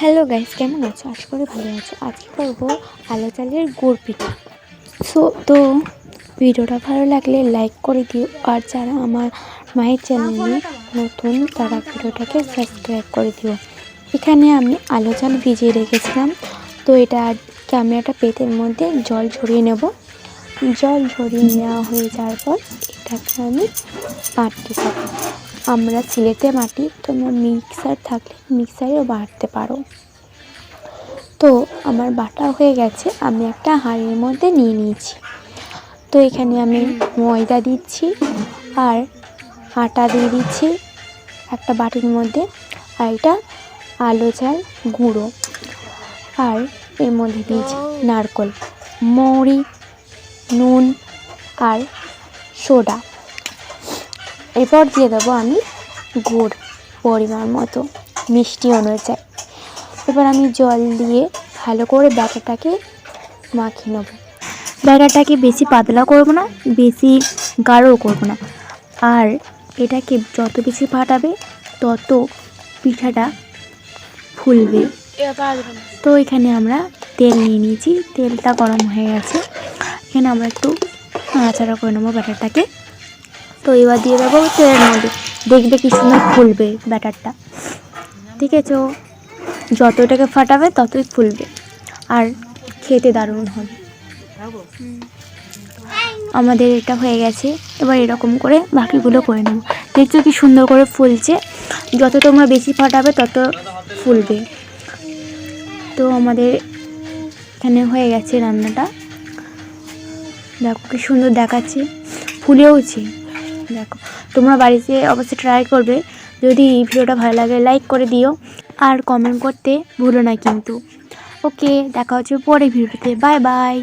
Hello guys কেমন আছো? আশা করি ভালো আছো। আজকে করব আলো চালের গুড় পিঠা। সো তো ভিডিওটা ভালো লাগলে লাইক করে দিও। আর যারা আমার মায়ের চ্যানেলে নতুন, তারা ভিডিওটাকে সাবস্ক্রাইব করে দিও। এখানে আমি আলো চাল ভিজিয়ে রেখেছিলাম। তো এটা আমি একটা পেতের মধ্যে জল ঝরিয়ে নেব। জল ঝরিয়ে নেওয়া হয়ে যাওয়ার পর এটাকে আমি বাটতে থাকি আমরা সিলেটে মাটি, তোমরা মিক্সার থাকলে মিক্সারেও বাটতে পারো। তো আমার বাটা হয়ে গেছে, আমি একটা হাঁড়ির মধ্যে নিয়ে নিয়েছি। তো এখানে আমি ময়দা দিচ্ছি আর আটা দিয়ে দিচ্ছি একটা বাটির মধ্যে আর এটা আলো চাল গুঁড়ো। আর এর মধ্যে দিয়েছি নারকল, মৌরি, নুন আর সোডা। এরপর দিয়ে দেবো আমি গুড় পরিমাণ মতো মিষ্টি অনুযায়ী। এবার আমি জল দিয়ে ভালো করে ব্যাটারটাকে মাখিয়ে নেব। ব্যাটারটাকে বেশি পাতলা করব না বেশি গাঢ়ও করব না। আর এটাকে যত বেশি ফাটাবে তত পিঠাটা ফুলবে। তো এখানে আমরা তেল নিয়ে নিয়েছি তেলটা গরম হয়ে গেছে। এখানে আমরা একটু নাড়াচাড়া করে নেব ব্যাটারটাকে তো এবার দিয়ে দেবো তেলের মধ্যে। দেখবে কি সুন্দর ফুলবে ব্যাটারটা। ঠিক আছে ও। যত এটাকে ফাটাবে ততই ফুলবে। আর খেতে দারুণ হবে। আমাদের এটা হয়ে গেছে। এবার এরকম করে বাকিগুলো করে নেব। দেখছ কি সুন্দর করে ফুলছে। যত তোমরা বেশি ফাটাবে তত ফুলবে। তো আমাদের এখানে হয়ে গেছে রান্নাটা। দেখো কি সুন্দর দেখাচ্ছে। ফুলেওছে। দেখো। তোমরা বাড়িতে অবশ্যই ট্রাই করবে। যদি এই ভিডিওটা ভালো লাগে লাইক করে দিও। আর কমেন্ট করতে ভুলো না কিন্তু। ওকে দেখা হচ্ছে পরে ভিডিওতে। Bye bye